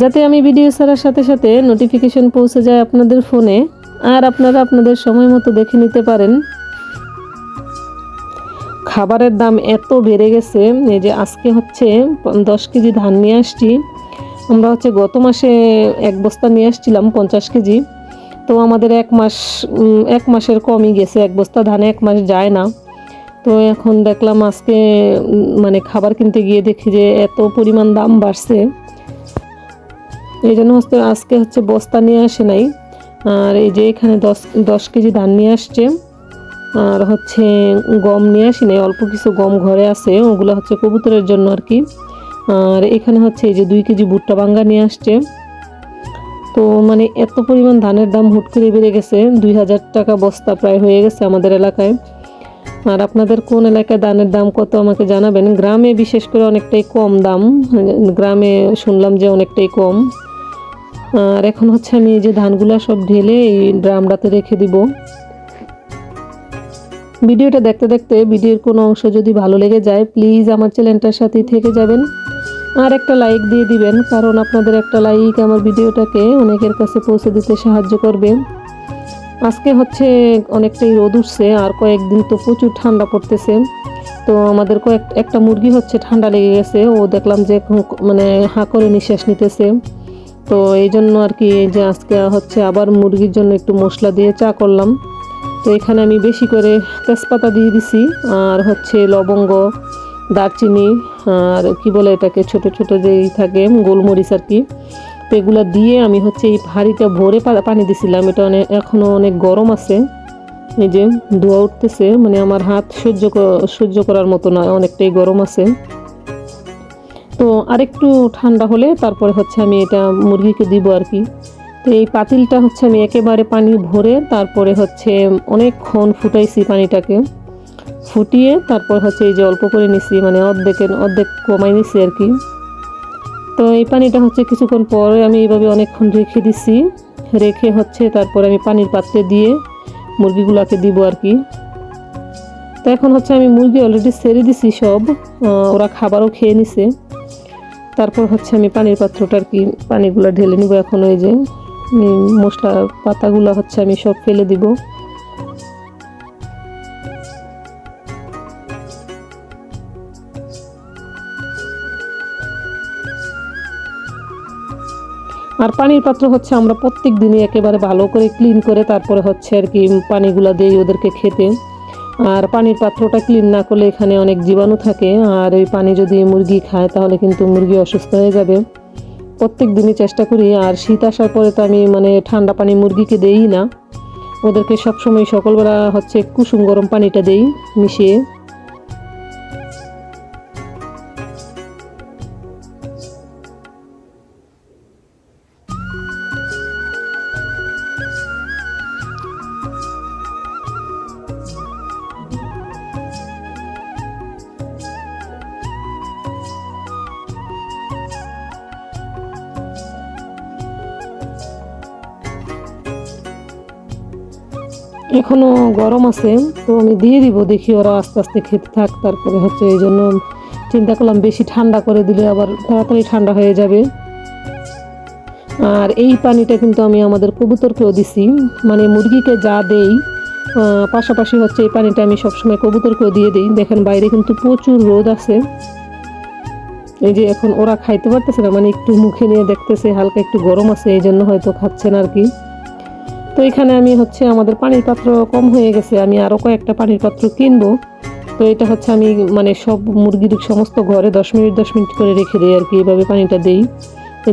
যাতে আমি ভিডিও ছাড়ার সাথে সাথে নোটিফিকেশন পৌঁছে যায় আপনাদের ফোনে আর আপনারা আপনাদের সময় মতো দেখে নিতে পারেন। খাবারের দাম এত বেড়ে গেছে, এই যে আজকে হচ্ছে দশ কেজি ধান নিয়ে আসছি। আমরা হচ্ছে গত মাসে এক বস্তা নিয়ে আসছিলাম পঞ্চাশ কেজি। তো আমাদের এক মাস এক মাসের কমই গেছে, এক বস্তা ধানে এক মাস যায় না। তো এখন দেখলাম আজকে মানে খাবার কিনতে গিয়ে দেখি যে এত পরিমাণ দাম বাড়ছে। এই জন্য হচ্ছে আজকে হচ্ছে বস্তা নিয়ে আসে নাই। আর এই যে এখানে দশ দশ কেজি ধান নিয়ে আসছে। আর হচ্ছে গম নিয়ে আসি নাই, অল্প কিছু গম ঘরে আছে, ওগুলো হচ্ছে কবুতরের জন্য আর কি। আর এখানে হচ্ছে এই যে দুই কেজি ভুট্টা বাঙ্গা নিয়ে আসছে। তো মানে এত পরিমাণ ধানের দাম হুট করে বেড়ে গেছে, দুই হাজার টাকা বস্তা প্রায় হয়ে গেছে আমাদের এলাকায়। আর আপনাদের কোন এলাকায় ধানের দাম কত আমাকে জানাবেন। গ্রামে বিশেষ করে অনেকটাই কম দাম, গ্রামে শুনলাম যে অনেকটাই কম। আর এখন হচ্ছে আমি এই যে ধানগুলো সব ঢেলে এই ড্রামটাতে রেখে দিব। ভিডিওটা দেখতে দেখতে ভিডিওর কোনো অংশ যদি ভালো লেগে যায় প্লিজ আমার চ্যানেলটার সাথেই থেকে যাবেন। আর একটা লাইক দিয়ে দিবেন, কারণ আপনাদের একটা লাইক আমার ভিডিওটাকে অনেকের কাছে পৌঁছে দিতে সাহায্য করবে। আজকে হচ্ছে অনেকটাই রোদ উঠছে, আর কয়েকদিন তো প্রচুর ঠান্ডা পড়তেছে। তো আমাদের কয়েক, একটা মুরগি হচ্ছে ঠান্ডা লেগে গেছে, ও দেখলাম যে মানে হাঁ করে নিঃশ্বাস নিতেছে। তো এই জন্য আর কি এই যে আজকে হচ্ছে আবার মুরগির জন্য একটু মশলা দিয়ে চা করলাম। তো এখানে আমি বেশি করে তেজপাতা দিয়ে দিছি, আর হচ্ছে লবঙ্গ, দারচিনি, আর কি বলে এটাকে ছোট ছোট যেই থাকে, গোলমরিচ আর কি। তো এগুলো দিয়ে আমি হচ্ছে এই হাঁড়িটা ভরে পানি দিছিলাম, এটা অনেক এখনও অনেক গরম আছে। এই যে ধোয়া উঠতেছে মানে আমার হাত সহ্য সহ্য করার মতো নয়, অনেকটাই গরম আছে। তো আরেকটু ঠান্ডা হলে তারপরে হচ্ছে আমি এটা মুরগিকে দিব আর কি। তো এই পাতিলটা হচ্ছে আমি একেবারে পানি ভরে তারপরে হচ্ছে অনেকক্ষণ ফুটাইছি পানিটাকে। ফুটিয়ে তারপর হচ্ছে এই যে অল্প করে নিছি মানে অর্ধেকের, অর্ধেক কমাই নিছি আর কি। তো এই পানিটা হচ্ছে কিছুক্ষণ পরে আমি এইভাবে অনেকক্ষণ রেখে দিছি। রেখে হচ্ছে তারপরে আমি পানির পাত্রে দিয়ে মুরগিগুলোকে দিব আর কি। তো এখন হচ্ছে আমি মুরগি অলরেডি ছেড়ে দিছি সব ওরা খাবারও খেয়ে নিছে। তারপর হচ্ছে আমি পানির পাত্রটা আর কি, পানিগুলো ঢেলে নিব এখন ওই যে মশলা পাতাগুলো হচ্ছে আমি সব ফেলে দিব। আর পানির পাত্র হচ্ছে আমরা প্রত্যেক দিনই একেবারে ভালো করে ক্লিন করে তারপরে হচ্ছে আর কি পানিগুলো দিই ওদেরকে খেতে। আর পানির পাত্রটা ক্লিন না করলে এখানে অনেক জীবাণু থাকে। আর ওই পানি যদি মুরগি খায়, তাহলে কিন্তু মুরগি অসুস্থ হয়ে যাবে। প্রত্যেক দিনই চেষ্টা করি, আর শীত আসার পরে তো আমি মানে ঠান্ডা পানি মুরগিকে দেই না। ওদেরকে সবসময় সকলবেলা হচ্ছে কুসুম গরম পানিটা দেই, মিশিয়ে। এখনও গরম আছে, তো আমি দিয়ে দিব, দেখি ওরা আস্তে আস্তে খেতে থাক, তারপরে হচ্ছে এই জন্য চিন্তা করলাম বেশি ঠান্ডা করে দিলে আবার তাড়াতাড়ি ঠান্ডা হয়ে যাবে। আর এই পানিটা কিন্তু আমি আমাদের কবুতরকেও দিছি মানে মুরগিকে যা দেই পাশাপাশি হচ্ছে এই পানিটা আমি সবসময় কবুতরকেও দিয়ে দিই। দেখেন বাইরে কিন্তু প্রচুর রোদ আছে। এই যে এখন ওরা খাইতে পারতেছে না মানে একটু মুখে নিয়ে দেখতেছে, হালকা একটু গরম আছে, এই জন্য হয়তো খাচ্ছে না আর কি। তো এখানে আমি হচ্ছে আমাদের পানির পাত্র কম হয়ে গেছে, আমি আরও কয়েকটা পানির পাত্র কিনবো। তো এটা হচ্ছে আমি মানে সব মুরগির সমস্ত ঘরে দশ মিনিট দশ মিনিট করে রেখে দিই আর কি, এভাবে পানিটা দেই।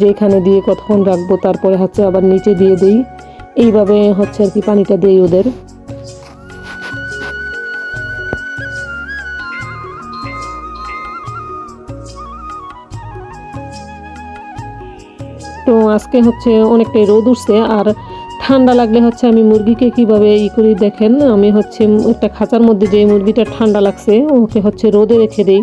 যে এখানে দিয়ে কতক্ষণ রাখব, তারপরে হচ্ছে আবার নিচে দিয়ে দিই। এইভাবে হচ্ছে আর কি পানিটা দেই ওদের। তো আজকে হচ্ছে অনেকটাই রোদ উঠছে, আর ঠান্ডা লাগলে হচ্ছে আমি মুরগিকে কীভাবে ই করি দেখেন, আমি হচ্ছে একটা খাঁচার মধ্যে যে মুরগিটা ঠান্ডা লাগছে, ওকে হচ্ছে রোদে রেখে দিই।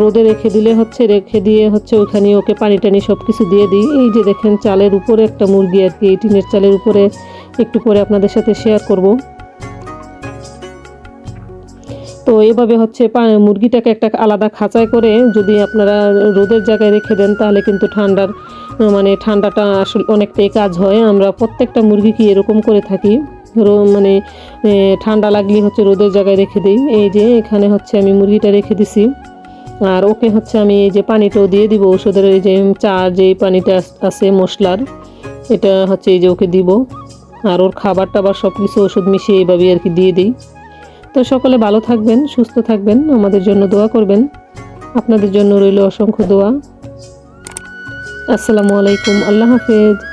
রোদে রেখে দিলে হচ্ছে রেখে দিয়ে হচ্ছে ওখানে ওকে পানি টানি সব কিছু দিয়ে দিই। এই যে দেখেন চালের উপরে একটা মুরগি আর কি, এই টিনের চালের উপরে একটু পরে আপনাদের সাথে শেয়ার করব। তো এভাবে হচ্ছে মুরগিটাকে একটা আলাদা খাঁচায় করে যদি আপনারা রোদের জায়গায় রেখে দেন, তাহলে কিন্তু ঠান্ডার মানে ঠান্ডাটা আসলে অনেকটাই কাজ হয়। আমরা প্রত্যেকটা মুরগিকে এরকম করে থাকি। মানে ঠান্ডা লাগলে হচ্ছে রোদের জায়গায় রেখে দিই। এই যে এখানে হচ্ছে আমি মুরগিটা রেখে দিছি। আর ওকে হচ্ছে আমি এই যে পানিটাও দিয়ে দিব। ওষুধের এই যে চা যে পানিটা আছে মশলার, এটা হচ্ছে এই যে ওকে দিব। আর ওর খাবার টাবার সব কিছু ওষুধ মিশিয়ে এইভাবে আর কি দিয়ে দিই। তো সকলে ভালো থাকবেন, সুস্থ থাকবেন, আমাদের জন্য দোয়া করবেন। আপনাদের জন্য রইল অসংখ্য দোয়া। আসসালামু আলাইকুম, আল্লাহ হাফেজ।